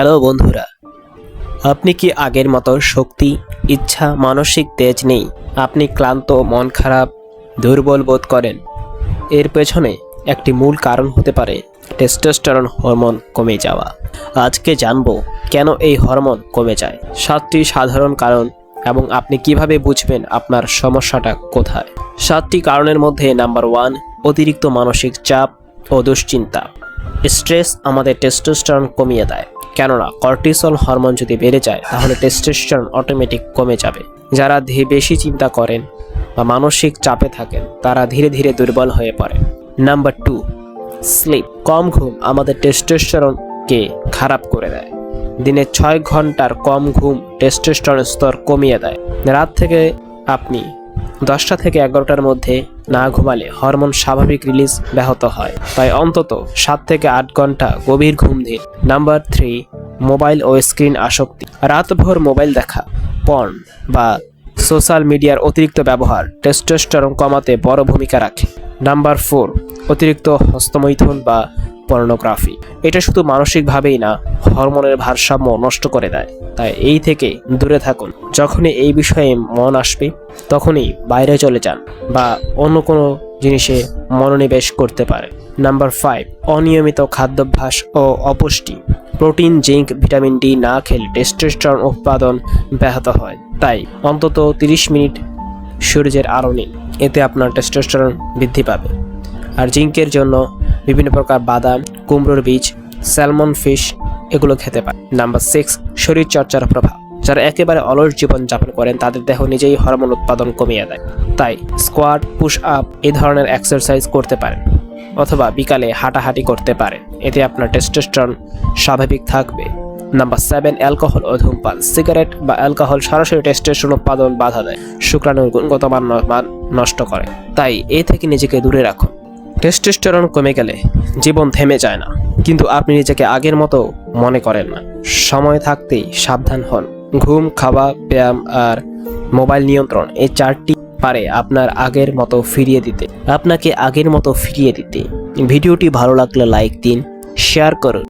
Hello বন্ধুরা, আপনি কি আগের মতো শক্তি, ইচ্ছা, মানসিক তেজ নেই? আপনি ক্লান্ত, মন খারাপ, দুর্বল বোধ করেন। এর পেছনে একটি মূল কারণ হতে পারে টেস্টোস্টেরন হরমোন কমে যাওয়া। আজকে জানব কেন এই হরমোন কমে যায়। সাতটি সাধারণ কারণ এবং আপনি কীভাবে বুঝবেন আপনার সমস্যাটা কোথায়। সাতটি কারণের মধ্যে নাম্বার ওয়ান অতিরিক্ত মানসিক চাপ ও দুশ্চিন্তা। স্ট্রেস আমাদের টেস্টোস্টেরন কমিয়ে দেয়। কেননা কর্টিসল হরমোন যদি বেড়ে যায়, তাহলে টেস্টোস্টেরন অটোমেটিক কমে যাবে। যারা বেশি চিন্তা করেন বা মানসিক চাপে থাকেন, তারা ধীরে ধীরে দুর্বল হয়ে পড়ে নাম্বার টু স্লিপ কম ঘুম আমাদের টেস্টোস্টেরনকে খারাপ করে দেয়। দিনে ছয় ঘণ্টার কম ঘুম টেস্টোস্টেরন স্তর কমিয়ে দেয়। রাত থেকে আপনি দশটা থেকে এগারোটার মধ্যে না ঘুমালে হরমোন স্বাভাবিক রিলিজ ব্যাহত হয়। তাই অন্তত সাত থেকে আট ঘণ্টা গভীর ঘুম দিন। নাম্বার থ্রি, মোবাইল ও স্ক্রিন আসক্তি। রাতভর মোবাইল দেখা, পর্ন বা সোশ্যাল মিডিয়ার অতিরিক্ত ব্যবহার টেস্টোস্টেরন কমাতে বড় ভূমিকা রাখে। নাম্বার ফোর, অতিরিক্ত হস্তমৈথুন বা পর্নোগ্রাফি এটা শুধু মানসিকভাবেই না, হরমোনের ভারসাম্য নষ্ট করে দেয়। তাই এই থেকে দূরে থাকুন। যখনই এই বিষয়ে মন আসবে, তখনই বাইরে চলে যান বা অন্য কোনো জিনিসে মনোনিবেশ করতে পারে নাম্বার ফাইভ অনিয়মিত খাদ্যাভ্যাস ও অপুষ্টি। প্রোটিন, জিঙ্ক, ভিটামিন ডি না খেলে টেস্টোস্টেরন উৎপাদন ব্যাহত হয়। তাই অন্তত তিরিশ মিনিট সূর্যের আলো নিন। এতে আপনার টেস্টোস্টেরন বৃদ্ধি পাবে। আর জিঙ্কের জন্য বিভিন্ন প্রকার বাদাম, কুমড়োর বীজ স্যালমন ফিশ এগুলো খেতে পারে। নাম্বার সিক্স শরীর চর্চার প্রভাব। যারা একেবারে অলস জীবন যাপন করেন, তাদের দেহ নিজেই হরমোন উৎপাদন কমিয়ে দেয়। তাই স্কোয়াড পুশ আপ এই ধরনের এক্সারসাইজ করতে পারেন অথবা বিকালে হাঁটাহাঁটি করতে পারেন। এতে আপনার টেস্টোস্টেরন স্বাভাবিক থাকবে। নাম্বার সেভেন অ্যালকোহল ও ধূমপান। সিগারেট বা অ্যালকোহল সরাসরি টেস্টোস্টেরন উৎপাদন বাধা দেয়। শুক্রাণুর গুণগত মান নষ্ট করে। তাই এ থেকে নিজেকে দূরে রাখুন। টেস্টোস্টেরন কমে গেলে জীবন থেমে যায় না। কিন্তু আপনি নিজেকে আগের মতো মনে করেন না। সময় থাকতেই সাবধান হন। ঘুম, খাওয়া, ব্যায়াম আর মোবাইল নিয়ন্ত্রণ এই চারটি পারে আপনার আগের মতো ফিরিয়ে দিতে। আপনাকে আগের মতো ফিরিয়ে দিতে। ভিডিওটি ভালো লাগলে লাইক দিন, শেয়ার করুন।